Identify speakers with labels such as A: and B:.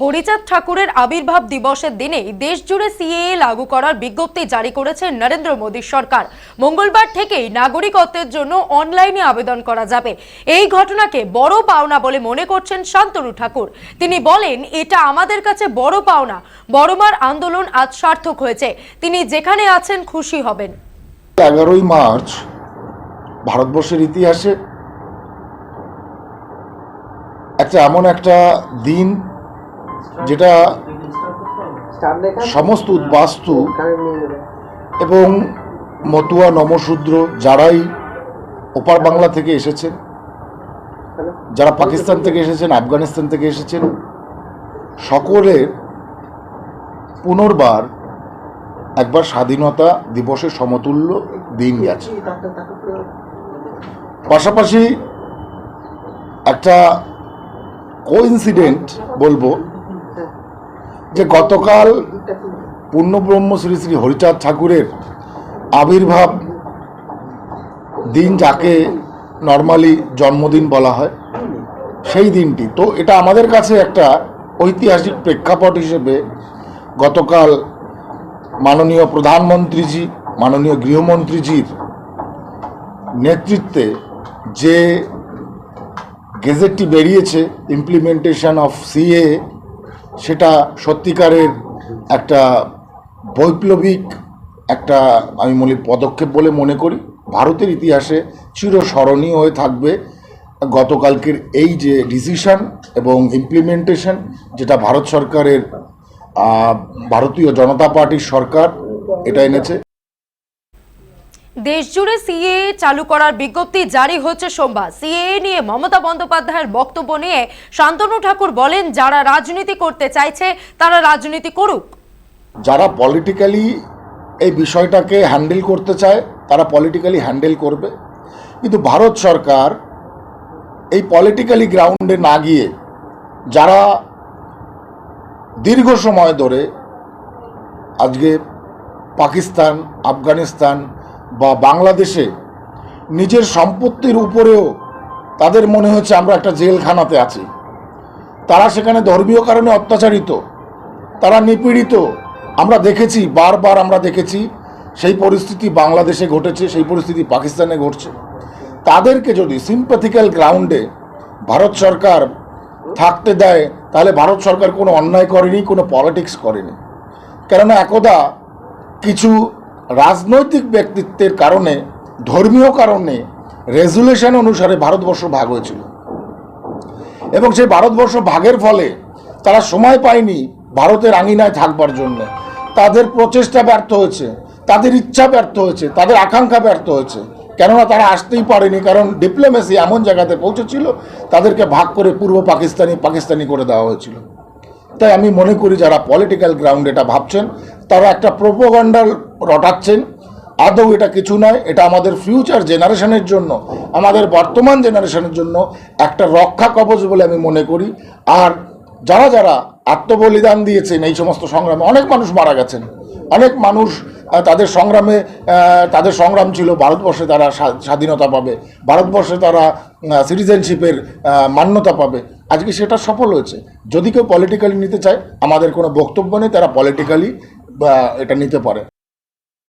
A: হরিচাঁদ ঠাকুরের আবির্ভাব দিবসের দিনে দেশ জুড়ে সিএএ লাগু করার বিজ্ঞপ্তি জারি করেছে নরেন্দ্র মোদী সরকার। মঙ্গলবার থেকেই নাগরিকত্বের জন্য অনলাইনে আবেদন করা যাবে। এই ঘটনাকে বড় পাওনা বলে মনে করছেন শান্তনু ঠাকুর। তিনি বলেন, এটা আমাদের কাছে বড় পাওনা। বড়মার আন্দোলন আজ সার্থক হয়েছে। তিনি যেখানে আছেন খুশি হবেন।
B: এগারোই মার্চ ভারতবর্ষের ইতিহাসে একটা এমন একটা দিন যেটা সমস্ত উদ্বাস্তু এবং মতুয়া নমশূদ্র যারাই ওপার বাংলা থেকে এসেছেন, যারা পাকিস্তান থেকে এসেছেন, আফগানিস্তান থেকে এসেছেন, সকলের পুনর্বার একবার স্বাধীনতা দিবসের সমতুল্য দিন গেছে। পাশাপাশি একটা কোইন্সিডেন্ট বলব যে গতকাল পূর্ণব্রহ্ম শ্রী শ্রী হরিচাঁদ ঠাকুরের আবির্ভাব দিন যাকে নর্মালি জন্মদিন বলা হয়, সেই দিনটি। তো এটা আমাদের কাছে একটা ঐতিহাসিক প্রেক্ষাপট হিসেবে গতকাল মাননীয় প্রধানমন্ত্রীজি, মাননীয় গৃহমন্ত্রীজির নেতৃত্বে যে গেজেটটি বেরিয়েছে ইমপ্লিমেন্টেশন অফ সিএ সেটা সত্যিকারের একটা বৈপ্লবিক একটা, আমি মনে, পদক্ষেপ বলে মনে করি। ভারতের ইতিহাসে চিরস্মরণীয় হয়ে থাকবে গতকালকের এই যে ডিসিশন এবং ইমপ্লিমেন্টেশন যেটা ভারত সরকারের ভারতীয় জনতা পার্টির সরকার এটা এনেছে।
A: দেশ জুড়ে সিএএ চালু করার বিজ্ঞপ্তি জারি হচ্ছে সোমবার। সিএএ নিয়ে মমতা বন্দ্যোপাধ্যায়ের বক্তব্য নিয়ে শান্তনু ঠাকুর বলেন, যারা রাজনীতি করতে চাইছে, তারা রাজনীতি করুক।
B: যারা পলিটিক্যালি এই বিষয়টাকে হ্যান্ডেল করতে চায়, তারা পলিটিক্যালি হ্যান্ডেল করবে। কিন্তু ভারত সরকার এই পলিটিক্যালি গ্রাউন্ডে না গিয়ে, যারা দীর্ঘ সময় ধরে আজকে পাকিস্তান, আফগানিস্তান বা বাংলাদেশে নিজের সম্পত্তির উপরেও তাদের মনে হচ্ছে আমরা একটা জেলখানাতে আছি। তারা সেখানে ধর্মীয় কারণে অত্যাচারিত, তারা নিপীড়িত। আমরা দেখেছি, বারবার আমরা দেখেছি, সেই পরিস্থিতি বাংলাদেশে ঘটেছে, সেই পরিস্থিতি পাকিস্তানে ঘটছে। তাদেরকে যদি সিম্প্যাথিক্যাল গ্রাউন্ডে ভারত সরকার থাকতে দেয়, তাহলে ভারত সরকার কোনো অন্যায় করেনি, কোনো পলিটিক্স করেনি। কেননা একদা কিছু রাজনৈতিক ব্যক্তিত্বের কারণে, ধর্মীয় কারণে রেজুলেশন অনুসারে ভারতবর্ষ ভাগ হয়েছিল। এবং সেই ভারতবর্ষ ভাগের ফলে তারা সময় পায়নি ভারতের আঙিনায় থাকবার জন্য। তাদের প্রচেষ্টা ব্যর্থ হয়েছে, তাদের ইচ্ছা ব্যর্থ হয়েছে, তাদের আকাঙ্ক্ষা ব্যর্থ হয়েছে। কেননা তারা আসতেই পারেনি, কারণ ডিপ্লোমেসি এমন জায়গাতে পৌঁছেছিল, তাদেরকে ভাগ করে পূর্ব পাকিস্তানি পাকিস্তানি করে দেওয়া হয়েছিল। তাই আমি মনে করি যারা পলিটিক্যাল গ্রাউন্ড এটা ভাবছেন, তারা একটা প্রোপোগান্ডার রটাচ্ছেন। আদৌ এটা কিছু নয়, এটা আমাদের ফিউচার জেনারেশনের জন্য, আমাদের বর্তমান জেনারেশনের জন্য একটা রক্ষা কবচ বলে আমি মনে করি। আর যারা যারা আত্মবলিদান দিয়েছেন এই সমস্ত সংগ্রামে, অনেক মানুষ মারা গেছেন। অনেক মানুষ তাদের সংগ্রামে তাদের সংগ্রাম ছিল ভারতবর্ষে তারা স্বা- স্বাধীনতা পাবে। ভারতবর্ষে তারা সিটিজেনশিপের মান্যতা পাবে। আজকে সেটা সফল হয়েছে। যদি কেউ পলিটিক্যালি নিতে চায়, আমাদের কোনো বক্তব্য নেই, তারা পলিটিক্যালি এটা নিতে পারে।